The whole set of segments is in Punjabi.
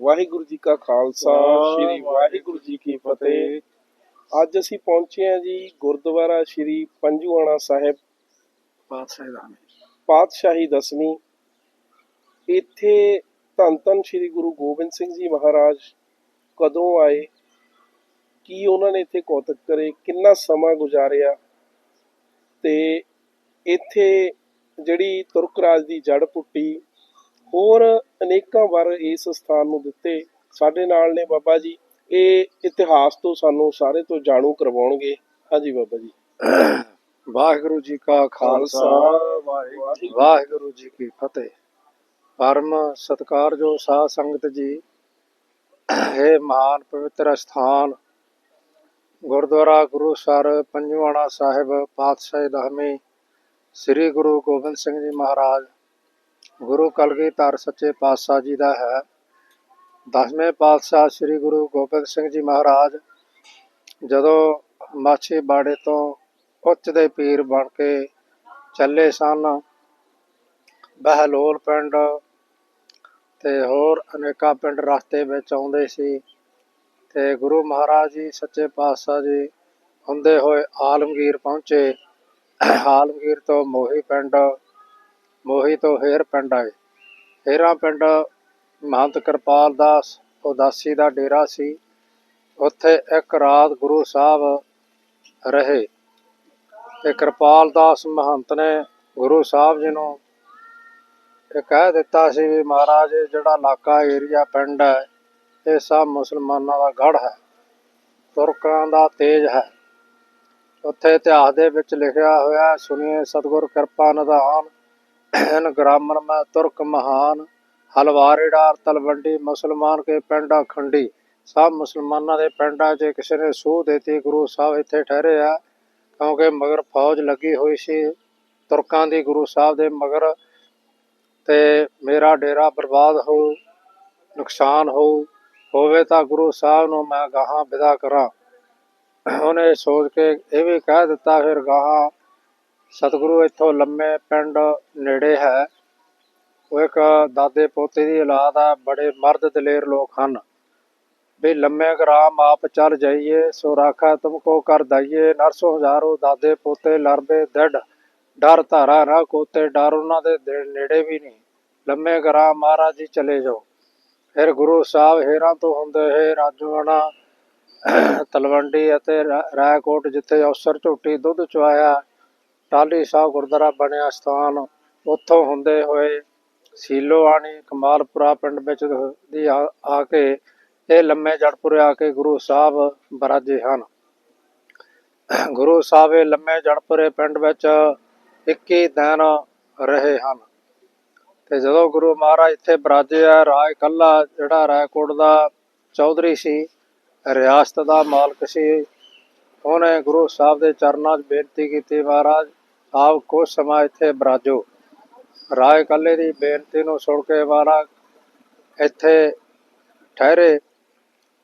ਵਾਹਿਗੁਰੂ ਜੀ ਕਾ ਖਾਲਸਾ ਸ੍ਰੀ ਵਾਹਿਗੁਰੂ ਜੀ ਕੀ ਫਤਿਹ। ਅੱਜ ਅਸੀਂ ਪਹੁੰਚੇ ਹਾਂ ਜੀ ਗੁਰਦੁਆਰਾ ਸ੍ਰੀ ਪੰਜੂਆਣਾ ਸਾਹਿਬ। ਪਾਤਸ਼ਾਹ ਪਾਤਸ਼ਾਹੀ ਦਸਵੀਂ। ਇੱਥੇ ਧੰਨ ਧੰਨ ਸ੍ਰੀ ਗੁਰੂ ਗੋਬਿੰਦ ਸਿੰਘ ਜੀ ਮਹਾਰਾਜ ਕਦੋਂ ਆਏ? ਕੀ ਉਹਨਾਂ ਨੇ ਇੱਥੇ ਕੌਤਕ ਕਰੇ? ਕਿੰਨਾ ਸਮਾਂ ਗੁਜ਼ਾਰਿਆ? ਤੇ ਇੱਥੇ ਜਿਹੜੀ ਤੁਰਕ ਰਾਜ ਦੀ ਜੜ ਪੁੱਟੀ ਹੋਰ ਅਨੇਕਾਂ ਵਾਰ ਇਸ ਸਥਾਨ ਨੂੰ ਦਿੱਤੇ ਸਾਡੇ ਨਾਲ ਨੇ ਬਾਬਾ ਜੀ। ਇਹ ਇਤਿਹਾਸ ਤੋਂ ਸਾਨੂੰ ਸਾਰੇ ਤੋਂ ਜਾਣੂ ਕਰਵਾਉਣਗੇ। ਹਾਂਜੀ ਬਾਬਾ ਜੀ। ਵਾਹਿਗੁਰੂ ਜੀ ਕਾ ਖਾਲਸਾ। ਵਾਹਿਗੁਰੂ ਜੀ ਕੀ ਫਤਿਹ। ਪਰਮ ਸਤਿਕਾਰਯੋਗ ਸਾਧ ਸੰਗਤ ਜੀ ਇਹ ਮਹਾਨ ਪਵਿੱਤਰ ਸਥਾਨ ਗੁਰਦੁਆਰਾ ਗੁਰੂਸਰ ਪੰਜਵਾੜਾ ਸਾਹਿਬ ਪਾਤਸ਼ਾਹ ਦਹਮੀ ਸ੍ਰੀ ਗੁਰੂ ਗੋਬਿੰਦ ਸਿੰਘ ਜੀ ਮਹਾਰਾਜ ਗੁਰੂ ਕਲਗੀਧਰ ਸੱਚੇ ਪਾਤਸ਼ਾਹ ਜੀ ਦਾ ਹੈ। ਦਸਵੇਂ ਪਾਤਸ਼ਾਹ ਸ੍ਰੀ ਗੁਰੂ ਗੋਬਿੰਦ ਸਿੰਘ ਜੀ ਮਹਾਰਾਜ ਜਦੋਂ ਮਾਛੀ ਬਾੜੇ ਤੋਂ ਉੱਚ ਦੇ ਪੀਰ ਬਣ ਕੇ ਚੱਲੇ ਸਨ, ਬਹਿਲੋਲ ਪਿੰਡ ਤੇ ਹੋਰ ਅਨੇਕਾਂ ਪਿੰਡ ਰਸਤੇ ਵਿੱਚ ਆਉਂਦੇ ਸੀ ਤੇ ਗੁਰੂ ਮਹਾਰਾਜ ਜੀ, ਸੱਚੇ ਪਾਤਸ਼ਾਹ ਜੀ ਹੁੰਦੇ ਹੋਏ ਆਲਮਗੀਰ ਪਹੁੰਚੇ। ਆਲਮਗੀਰ ਤੋਂ ਮੋਹੀ ਪਿੰਡ ਮੋਹੀ ਤੋਂ ਹੇਰ ਪਿੰਡ ਆਏ। ਹੇਰਾ ਪਿੰਡ ਮਹੰਤ ਕਿਰਪਾਲ ਦਾਸ ਉਦਾਸੀ ਦਾ ਡੇਰਾ ਸੀ। ਉੱਥੇ ਇੱਕ ਰਾਤ ਗੁਰੂ ਸਾਹਿਬ ਰਹੇ ਤੇ ਕਿਰਪਾਲ ਦਾਸ ਮਹੰਤ ਨੇ ਗੁਰੂ ਸਾਹਿਬ ਜੀ ਨੂੰ ਇਹ ਕਹਿ ਦਿੱਤਾ ਸੀ ਵੀ ਮਹਾਰਾਜ ਜਿਹੜਾ ਇਲਾਕਾ ਏਰੀਆ ਪਿੰਡ ਹੈ ਇਹ ਸਭ ਮੁਸਲਮਾਨਾਂ ਦਾ ਗੜ ਹੈ ਤੁਰਕਾਂ ਦਾ ਤੇਜ ਹੈ। ਉੱਥੇ ਇਤਿਹਾਸ ਦੇ ਵਿੱਚ ਲਿਖਿਆ ਹੋਇਆ ਹੈ, ਸੁਣੀਏ ਸਤਿਗੁਰ ਕਿਰਪਾ ਨਿਧਾਨ। ਇਨ ਮੈਂ ਤੁਰਕ ਮਹਾਨ, ਹਲਵਾਰੇ ਡਾਰ ਤਲਵੰਡੀ, ਮੁਸਲਮਾਨ ਕੇ ਪਿੰਡਾ ਖੰਡੀ। ਸਭ ਮੁਸਲਮਾਨਾਂ ਦੇ ਪਿੰਡਾਂ 'ਚ ਕਿਸੇ ਨੇ ਸੂਹ ਦਿੱਤੀ, ਗੁਰੂ ਸਾਹਿਬ ਇੱਥੇ ਠਹਿਰੇ ਆ। ਕਿਉਂਕਿ ਮਗਰ ਫੌਜ ਲੱਗੀ ਹੋਈ ਸੀ, ਤੁਰਕਾਂ ਦੀ ਗੁਰੂ ਸਾਹਿਬ ਦੇ ਮਗਰ। ਤੇ ਮੇਰਾ ਡੇਰਾ ਬਰਬਾਦ ਹੋ, ਨੁਕਸਾਨ ਹੋ, ਹੋਵੇ ਤਾਂ ਗੁਰੂ ਸਾਹਿਬ ਨੂੰ ਮੈਂ ਗਾਹਾਂ ਵਿਦਾ ਕਰਾਂ। ਉਹਨੇ ਸੋਚ ਕੇ ਇਹ ਵੀ ਕਹਿ ਦਿੱਤਾ, ਫਿਰ ਗਾਹਾਂ ਸਤਿਗੁਰੂ ਇੱਥੋਂ ਲੰਮੇ ਪਿੰਡ ਨੇੜੇ ਹੈ। ਉਹ ਇੱਕ ਦਾਦੇ ਪੋਤੇ ਦੀ ਔਲਾਦ ਆ, ਬੜੇ ਮਰਦ ਦਲੇਰ ਲੋਕ ਹਨ। ਵੀ ਲੰਮੇ ਗ੍ਰਾਮ ਆਪ ਚੱਲ ਜਾਈਏ, ਸੋ ਰਾਖਾ ਤੁਮਕੋ ਕਰ ਦਈਏ, ਨਰਸੋ ਹਜ਼ਾਰੋ ਦਾਦੇ ਪੋਤੇ ਲਰਬੇ ਡੜ ਡਰ ਧਾਰਾ ਨਾ ਕੋਤੇ, ਡਰ ਉਹਨਾਂ ਦੇ ਨੇੜੇ ਵੀ ਨਹੀਂ। ਲੰਮੇ ਗ੍ਰਾਮ ਮਹਾਰਾਜ ਜੀ ਚਲੇ ਜਾਓ। ਫਿਰ ਗੁਰੂ ਸਾਹਿਬ ਹੇਰਾਂ ਤੋਂ ਹੁੰਦੇ ਹੈ ਰਾਜੂਆਣਾ, ਤਲਵੰਡੀ ਅਤੇ ਰਾ- ਰਾਏਕੋਟ ਜਿੱਥੇ ਅਫਸਰ ਝੋਟੀ ਦੁੱਧ ਚੁਆਇਆ ਟਾਲੀ ਸਾਹਿਬ ਗੁਰਦੁਆਰਾ ਬਣਿਆ ਸਥਾਨ, ਉੱਥੋਂ ਹੁੰਦੇ ਹੋਏ ਸੀਲੋ ਕਮਾਲਪੁਰਾ ਪਿੰਡ ਵਿੱਚ ਦੀ ਆ ਕੇ ਇਹ ਲੰਮੇ ਜੜਪੁਰੇ ਆ ਕੇ ਗੁਰੂ ਸਾਹਿਬ ਬਰਾਜੇ ਹਨ। ਗੁਰੂ ਸਾਹਿਬ ਇਹ ਲੰਮੇ ਜੜਪੁਰੇ ਪਿੰਡ ਵਿੱਚ 21 ਦਿਨ ਰਹੇ ਹਨ। ਤੇ ਜਦੋਂ ਗੁਰੂ ਮਹਾਰਾਜ ਇੱਥੇ ਬਰਾਜੇ ਆ ਰਾਜ ਕੱਲਾ ਜਿਹੜਾ ਰਾਏਕੋਟ ਦਾ ਚੌਧਰੀ ਸੀ, ਰਿਆਸਤ ਦਾ ਮਾਲਕ ਸੀ ਉਹਨੇ ਗੁਰੂ ਸਾਹਿਬ ਦੇ ਚਰਨਾਂ 'ਚ ਬੇਨਤੀ ਕੀਤੀ, ਮਹਾਰਾਜ, ਆਪ ਕੁਝ ਸਮਾਂ ਇੱਥੇ ਬਰਾਜੋ। ਰਾਏ ਕੱਲੇ ਦੀ ਬੇਨਤੀ ਨੂੰ ਸੁਣ ਕੇ ਮਹਾਰਾਜ ਇੱਥੇ ਠਹਿਰੇ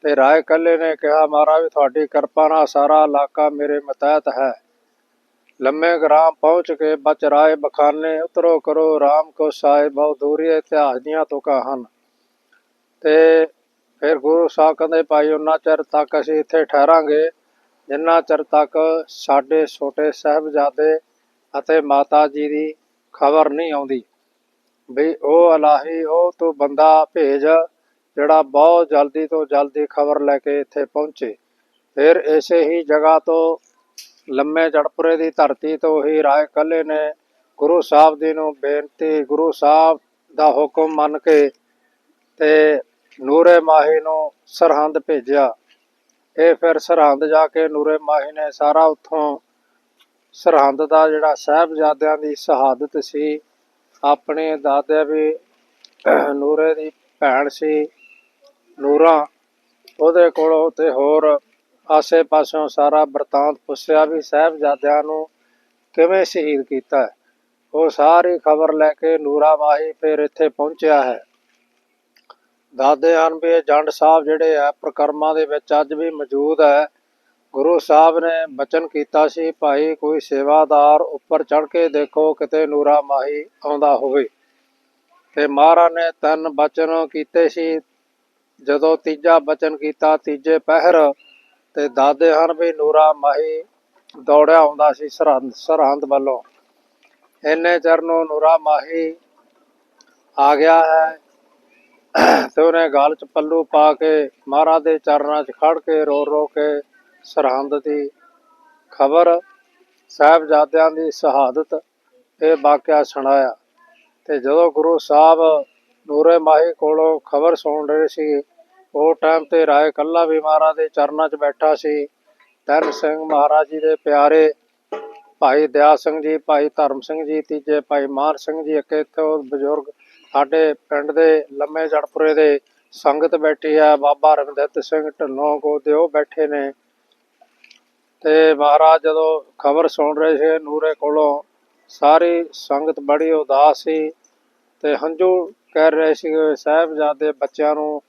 ਤੇ ਰਾਏ ਕੱਲੇ ਨੇ ਕਿਹਾ, ਮਹਾਰਾਜ, ਤੁਹਾਡੀ ਕਿਰਪਾ ਨਾਲ ਸਾਰਾ ਇਲਾਕਾ ਮੇਰੇ ਮਤਹਿਤ ਹੈ। ਲੰਮੇ ਗ੍ਰਾਮ ਪਹੁੰਚ ਕੇ ਬਚ ਰਾਏ ਬਖਾਨੇ, ਉਤਰੋ ਕਰੋ ਰਾਮ ਕੋ ਸਾਹਿਬ, ਬਹੁਤ ਦੂਰੀ ਇਤਿਹਾਸ ਦੀਆਂ ਤੁਕਾਂ ਹਨ। ਤੇ ਫਿਰ ਗੁਰੂ ਸਾਹਿਬ ਕਹਿੰਦੇ, ਭਾਈ ਉਹਨਾਂ ਚਿਰ ਤੱਕ ਅਸੀਂ ਇੱਥੇ ਠਹਿਰਾਂਗੇ ਜਿੰਨਾ ਚਿਰ ਤੱਕ ਸਾਡੇ ਛੋਟੇ ਸਾਹਿਬਜ਼ਾਦੇ ਅਤੇ ਮਾਤਾ ਜੀ ਦੀ ਖਬਰ ਨਹੀਂ ਆਉਂਦੀ, ਵੀ ਉਹ ਅਲਾਹੀ, ਉਹ ਤੂੰ ਬੰਦਾ ਭੇਜ ਜਿਹੜਾ ਬਹੁਤ ਜਲਦੀ ਤੋਂ ਜਲਦੀ ਖਬਰ ਲੈ ਕੇ ਇੱਥੇ ਪਹੁੰਚੇ। ਫਿਰ ਇਸੇ ਹੀ ਜਗ੍ਹਾ ਤੋਂ ਲੰਮੇ ਜੜਪੁਰੇ ਦੀ ਧਰਤੀ ਤੋਂ ਹੀ ਰਾਏ ਕੱਲੇ ਨੇ ਗੁਰੂ ਸਾਹਿਬ ਜੀ ਨੂੰ ਬੇਨਤੀ, ਗੁਰੂ ਸਾਹਿਬ ਦਾ ਹੁਕਮ ਮੰਨ ਕੇ ਤੇ ਨੂਰੇ ਮਾਹੀ ਨੂੰ ਸਰਹੰਦ ਭੇਜਿਆ। ਇਹ ਫਿਰ ਸਰਹੰਦ ਜਾ ਕੇ ਨੂਰੇ ਮਾਹੀ ਨੇ ਸਾਰਾ ਉੱਥੋਂ ਸਰਹੰਦ ਦਾ ਜਿਹੜਾ ਸਾਹਿਬਜ਼ਾਦਿਆਂ ਦੀ ਸ਼ਹਾਦਤ ਸੀ, ਆਪਣੇ ਦਾਦੇ ਵੀ ਨੂਰੇ ਦੀ ਭੈਣ ਸੀ, ਨੂਰਾ ਉਹਦੇ ਕੋਲੋਂ ਤੇ ਹੋਰ ਆਸੇ ਪਾਸਿਓਂ ਸਾਰਾ ਬਰਤਾਂਤ ਪੁੱਛਿਆ ਵੀ ਸਾਹਿਬਜ਼ਾਦਿਆਂ ਨੂੰ ਕਿਵੇਂ ਸ਼ਹੀਦ ਕੀਤਾ ਉਹ ਸਾਰੀ ਖਬਰ ਲੈ ਕੇ ਨੂਰਾ ਮਾਹੀ ਫਿਰ ਇੱਥੇ ਪਹੁੰਚਿਆ ਹੈ। ਦਾਦੇ ਹਨ ਵੀ ਇਹ ਜੰਡ ਸਾਹਿਬ ਜਿਹੜੇ ਆ, ਪ੍ਰਕਰਮਾਂ ਦੇ ਵਿੱਚ ਅੱਜ ਵੀ ਮੌਜੂਦ ਹੈ। ਗੁਰੂ ਸਾਹਿਬ ਨੇ ਬਚਨ ਕੀਤਾ ਸੀ, ਭਾਈ ਕੋਈ ਸੇਵਾਦਾਰ ਉੱਪਰ ਚੜ ਕੇ ਦੇਖੋ, ਕਿਤੇ ਨੂਰਾ ਮਾਹੀ ਆਉਂਦਾ ਹੋਵੇ। ਤੇ ਮਹਾਰਾਜ ਨੇ ਤਿੰਨ ਬਚਨ ਕੀਤੇ ਸੀ। ਜਦੋਂ ਤੀਜਾ ਬਚਨ ਕੀਤਾ, ਤੀਜੇ ਪਹਿਰ ਤੇ ਦਾਦੇ ਹਨ ਵੀ ਨੂਰਾ ਮਾਹੀ ਦੌੜਿਆ ਆਉਂਦਾ ਸੀ ਸਰਹੰਦ ਸਰਹੰਦ ਵੱਲੋਂ। ਇੰਨੇ ਚਿਰ ਨੂੰ ਨੂਰਾ ਮਾਹੀ ਆ ਗਿਆ ਹੈ। ਤੇ ਉਹਨੇ ਗਾਲ ਚ ਪੱਲੂ ਪਾ ਕੇ ਮਹਾਰਾਜ ਦੇ ਚਰਨਾਂ 'ਚ ਖੜ ਕੇ ਰੋ ਰੋ ਕੇ ਸਰਹੰਦ ਦੀ ਖਬਰ, ਸਾਹਿਬਜ਼ਾਦਿਆਂ ਦੀ ਸ਼ਹਾਦਤ ਇਹ ਵਾਕਿਆ ਸੁਣਾਇਆ। ਤੇ ਜਦੋਂ ਗੁਰੂ ਸਾਹਿਬ ਨੂਰੇ ਮਾਹੀ ਕੋਲੋਂ ਖਬਰ ਸੁਣ ਰਹੇ ਸੀ, ਉਹ ਟਾਈਮ ਤੇ ਰਾਏ ਕੱਲਾ ਵੀ ਮਹਾਰਾਜ ਦੇ ਚਰਨਾਂ 'ਚ ਬੈਠਾ ਸੀ। ਧੰਨ ਸਿੰਘ ਮਹਾਰਾਜ ਜੀ ਦੇ ਪਿਆਰੇ ਭਾਈ ਦਿਆ ਸਿੰਘ ਜੀ, ਭਾਈ ਧਰਮ ਸਿੰਘ ਜੀ, ਤੀਜੇ ਭਾਈ ਮਾਨ ਸਿੰਘ ਜੀ ਇੱਕ ਇੱਥੇ ਬਜ਼ੁਰਗ ਸਾਡੇ ਪਿੰਡ ਦੇ ਲੰਮੇ ਜੜਪੁਰੇ ਦੇ ਸੰਗਤ ਬੈਠੀ ਹੈ ਬਾਬਾ ਰਵਿੰਦਰ ਸਿੰਘ ਢਿੱਲੋਂ ਕੋ ਤੇ ਬੈਠੇ ਨੇ। ਤੇ ਮਹਾਰਾਜ ਜਦੋਂ ਖਬਰ ਸੁਣ ਰਹੇ ਸੀ ਨੂਰੇ ਕੋਲੋਂ, ਸਾਰੀ ਸੰਗਤ ਬੜੀ ਉਦਾਸ ਸੀ ਤੇ ਹੰਝੂ ਕਹਿ ਰਹੇ ਸੀ ਸਾਹਿਬਜ਼ਾਦੇ ਬੱਚਿਆਂ ਨੂੰ,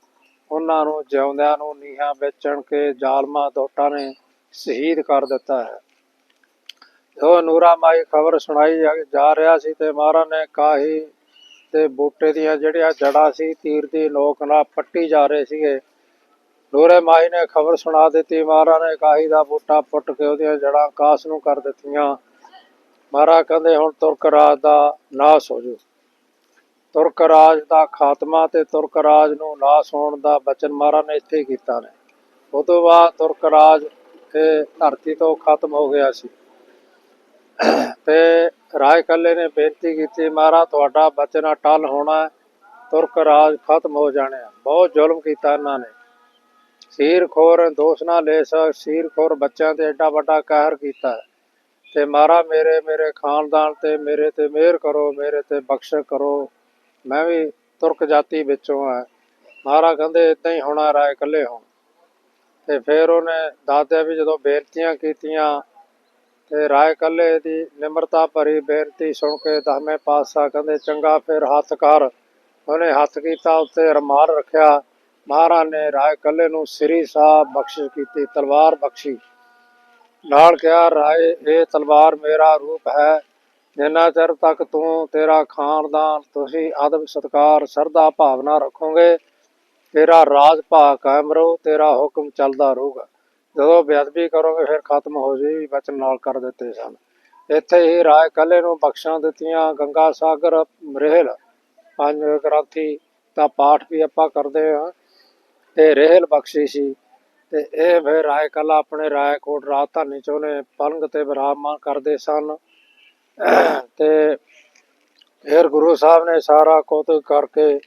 ਉਹਨਾਂ ਨੂੰ, ਜਿਉਂਦਿਆਂ ਨੂੰ ਨੀਹਾਂ ਵੇਚਣ ਕੇ ਜ਼ਾਲਮਾ ਦੋਟਾਂ ਨੇ ਸ਼ਹੀਦ ਕਰ ਦਿੱਤਾ ਹੈ। ਉਹ ਨੂਰਾ ਮਾਈ ਖਬਰ ਸੁਣਾਈ ਜਾ- ਜਾ ਰਿਹਾ ਸੀ ਤੇ ਮਹਾਰਾਜ ਨੇ ਕਾਹੀ ਤੇ ਬੂਟੇ ਦੀਆਂ ਜਿਹੜੀਆਂ ਜੜਾਂ ਸੀ, ਤੀਰ ਦੀ ਨੋਕ ਨਾਲ ਪੱਟੀ ਜਾ ਰਹੇ ਸੀਗੇ। ਨੂਰੇ ਮਾਈ ਨੇ ਖਬਰ ਸੁਣਾ ਦਿੱਤੀ, ਮਹਾਰਾਜ ਨੇ ਕਾਹੀ ਦਾ ਬੂਟਾ ਪੁੱਟ ਕੇ ਉਹਦੀਆਂ ਜੜਾਂ ਕਾਸ ਨੂੰ ਕਰ ਦਿੱਤੀਆਂ। ਮਹਾਰਾਜ ਕਹਿੰਦੇ, ਹੁਣ ਤੁਰਕ ਰਾਜ ਦਾ ਨਾਸ ਹੋ ਜੂ। ਤੁਰਕ ਰਾਜ ਦਾ ਖਾਤਮਾ ਤੇ ਤੁਰਕ ਰਾਜ ਨੂੰ ਨਾਸ ਹੋਣ ਦਾ ਬਚਨ ਮਹਾਰਾਜ ਨੇ ਇੱਥੇ ਕੀਤਾ ਨੇ। ਉਹ ਤੋਂ ਬਾਅਦ ਤੁਰਕ ਰਾਜ ਤੇ ਧਰਤੀ ਤੋਂ ਖਤਮ ਹੋ ਗਿਆ ਸੀ। ਤੇ ਰਾਏ ਕੱਲੇ ਨੇ ਬੇਨਤੀ ਕੀਤੀ, ਮਹਾਰਾਜ, ਤੁਹਾਡਾ ਬਚਨ ਅਟਲ ਹੋਣਾ ਤੁਰਕ ਰਾਜ ਖਤਮ ਹੋ ਜਾਣੇ ਬਹੁਤ ਜ਼ੁਲਮ ਕੀਤਾ ਇਹਨਾਂ ਨੇ। ਸੀਰ ਖੋਰ ਦੋਸ਼ ਨਾ ਲੈ ਸਕ ਸੀਰ ਖੋਰ ਬੱਚਿਆਂ ਤੇ ਐਡਾ ਵੱਡਾ ਕਹਿਰ ਕੀਤਾ ਹੈ। ਤੇ ਮਹਾਰਾਜ, ਮੇਰੇ ਮੇਰੇ ਖਾਨਦਾਨ ਤੇ, ਮੇਰੇ ਤੇ ਮਿਹਰ ਕਰੋ, ਮੇਰੇ ਤੇ ਬਖਸ਼ ਕਰੋ, ਮੈਂ ਵੀ ਤੁਰਕ ਜਾਤੀ ਵਿੱਚੋਂ ਆ। ਮਹਾਰਾਜ ਕਹਿੰਦੇ ਇਦਾਂ ਹੀ ਹੋਣਾ, ਰਾਏ ਇਕੱਲੇ ਹੋਣ। ਤੇ ਫਿਰ ਉਹਨੇ ਦਾਦੇ ਵੀ ਜਦੋਂ ਬੇਨਤੀਆਂ ਕੀਤੀਆਂ ਤੇ ਰਾਏ ਕੱਲੇ ਦੀ ਨਿਮਰਤਾ ਭਰੀ ਬੇਨਤੀ ਸੁਣ ਕੇ ਦਸਵੇਂ ਪਾਤਸ਼ਾਹ ਕਹਿੰਦੇ, ਚੰਗਾ ਫਿਰ ਹੱਥ ਕਰ। ਉਹਨੇ ਹੱਥ ਕੀਤਾ, ਉੱਤੇ ਰਮਾਲ ਰੱਖਿਆ। ਮਹਾਰਾਜ ਨੇ ਰਾਏ ਕੱਲੇ ਨੂੰ ਸ੍ਰੀ ਸਾਹਿਬ ਬਖਸ਼ਿਸ਼ ਕੀਤੀ, ਤਲਵਾਰ ਬਖਸ਼ੀ। ਨਾਲ ਕਿਹਾ, ਰਾਏ, ਇਹ ਤਲਵਾਰ ਮੇਰਾ ਰੂਪ ਹੈ। ਜਿੰਨਾ ਚਿਰ ਤੱਕ ਤੂੰ ਤੇਰਾ ਖਾਨਦਾਨ, ਤੁਸੀਂ ਆਦਮ ਸਤਕਾਰ ਸਰਦਾ ਭਾਵਨਾ ਰੱਖੋਗੇ, ਤੇਰਾ ਰਾਜ ਭਾ ਕਾਇਮ ਰਹੂ, ਤੇਰਾ ਹੁਕਮ ਚੱਲਦਾ ਰਹੂਗਾ। ਜਦੋਂ ਬੇਅਦਬੀ ਕਰੋਗੇ ਫਿਰ ਖਤਮ ਹੋ ਜਾਏਗੀ ਬਚਨ ਨਾਲ ਕਰ ਦਿੱਤੇ ਸਨ। ਇੱਥੇ ਹੀ ਰਾਏ ਕੱਲੇ ਨੂੰ ਬਖਸ਼ਾਂ ਦਿੱਤੀਆਂ, ਗੰਗਾ ਸਾਗਰ, ਰਹਿਲ। ਪੰਜ ਗ੍ਰੰਥੀ ਦਾ ਪਾਠ ਵੀ ਆਪਾਂ ਕਰਦੇ ਹਾਂ। ਤੇ ਰਹਿਲ ਬਖਸ਼ੀ ਸੀ। ਤੇ ਇਹ ਫਿਰ ਰਾਏ ਕੱਲਾ ਆਪਣੇ ਰਾਏਕੋਟ ਰਾਜਧਾਨੀ ਚ ਉਹਨੇ ਪਲੰਗ ਤੇ ਵਿਰਾਜਮਾਨ ਕਰਦੇ ਸਨ। ਤੇ ਫਿਰ ਗੁਰੂ ਸਾਹਿਬ ਨੇ ਸਾਰਾ ਕੌਤਕ ਕਰਕੇ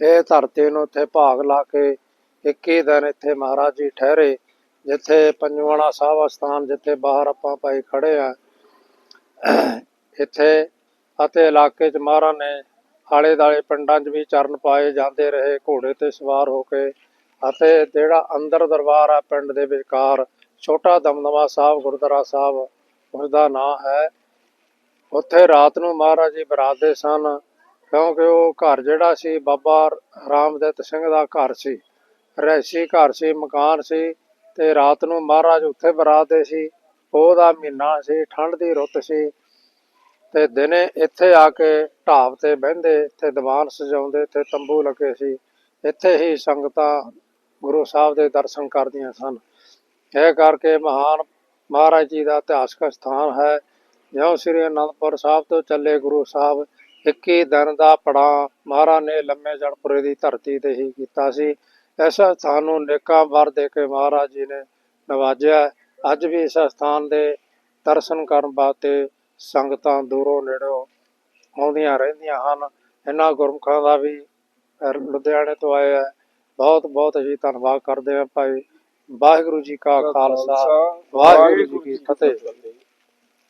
ਇਹ ਧਰਤੀ ਨੂੰ ਇੱਥੇ ਭਾਗ ਲਾ ਕੇ 21 ਦਿਨ ਇੱਥੇ ਮਹਾਰਾਜ ਜੀ ਠਹਿਰੇ। ਜਿੱਥੇ ਪੰਜਵਾਣਾ ਸਾਹਿਬ ਸਥਾਨ ਜਿੱਥੇ ਬਾਹਰ ਆਪਾਂ ਭਾਈ ਖੜੇ ਆ, ਇੱਥੇ ਅਤੇ ਇਲਾਕੇ 'ਚ ਮਹਾਰਾਜ ਨੇ ਆਲੇ ਦਾਲੇ ਪਿੰਡਾਂ 'ਚ ਵੀ ਚਰਨ ਪਾਏ, ਜਾਂਦੇ ਰਹੇ, ਘੋੜੇ ਤੇ ਸਵਾਰ ਹੋ ਕੇ ਅਤੇ ਜਿਹੜਾ ਅੰਦਰ ਦਰਬਾਰ ਆ ਪਿੰਡ ਦੇ ਵਿਚਕਾਰ, ਛੋਟਾ ਦਮਦਮਾ ਸਾਹਿਬ, ਗੁਰਦੁਆਰਾ ਸਾਹਿਬ ਉਸ ਦਾ ਨਾਂ ਹੈ। ਉੱਥੇ ਰਾਤ ਨੂੰ ਮਹਾਰਾਜ ਜੀ ਬਰਾਤਦੇ ਸਨ, ਕਿਉਂਕਿ ਉਹ ਘਰ ਜਿਹੜਾ ਸੀ, ਬਾਬਾ ਰਾਮਦਿੱਤ ਸਿੰਘ ਦਾ ਘਰ ਸੀ। ਰਹਿਸੀ ਘਰ ਸੀ, ਮਕਾਨ ਸੀ ਤੇ ਰਾਤ ਨੂੰ ਮਹਾਰਾਜ ਉੱਥੇ ਬਰਾਤਦੇ ਸੀ, ਉਹਦਾ ਮਹੀਨਾ ਸੀ, ਠੰਡ ਦੀ ਰੁੱਤ ਸੀ ਤੇ ਦਿਨੇ ਇੱਥੇ ਆ ਕੇ ਢਾਬ ਤੇ ਬਹਿੰਦੇ ਤੇ ਦੀਵਾਨ ਸਜਾਉਂਦੇ ਤੇ ਤੰਬੂ ਲੱਗੇ ਸੀ, ਇੱਥੇ ਹੀ ਸੰਗਤਾਂ ਗੁਰੂ ਸਾਹਿਬ ਦੇ ਦਰਸ਼ਨ ਕਰਦੀਆਂ ਸਨ। ਇਹ ਕਰਕੇ ਮਹਾਨ ਮਹਾਰਾਜ ਜੀ ਦਾ ਇਤਿਹਾਸਕ ਸਥਾਨ ਹੈ। ਜਿਉਂ ਸ੍ਰੀ ਅਨੰਦਪੁਰ ਸਾਹਿਬ ਤੋਂ ਚੱਲੇ ਗੁਰੂ ਸਾਹਿਬ 21 ਦਿਨ ਦਾ ਪੜਾ ਮਹਾਰਾਜ ਨੇ ਲੰਮੇ ਜੜਪੁਰੇ ਦੀ ਧਰਤੀ ਤੇ ਹੀ ਕੀਤਾ ਸੀ। ਇਸ ਸਥਾਨ ਨੂੰ ਨੇਕਾਂ ਵਰ ਦੇ ਕੇ ਮਹਾਰਾਜ ਜੀ ਨੇ ਨਵਾਜਿਆ। ਅੱਜ ਵੀ ਇਸ ਸਥਾਨ ਦੇ ਦਰਸ਼ਨ ਕਰਨ ਵਾਸਤੇ ਸੰਗਤਾਂ ਦੂਰੋਂ ਨੇੜੋਂ ਆਉਂਦੀਆਂ ਰਹਿੰਦੀਆਂ ਹਨ। ਇਹਨਾਂ ਗੁਰਮੁਖਾਂ ਦਾ ਵੀ ਲੁਧਿਆਣੇ ਤੋਂ ਹੈ ਬਹੁਤ ਬਹੁਤ ਜੀ ਧੰਨਵਾਦ ਕਰਦੇ ਹਾਂ ਭਾਈ ਵਾਹਿਗੁਰੂ ਜੀ ਕਾ ਖਾਲਸਾ। ਵਾਹਿਗੁਰੂ ਜੀ ਕੀ ਫਤਿਹ।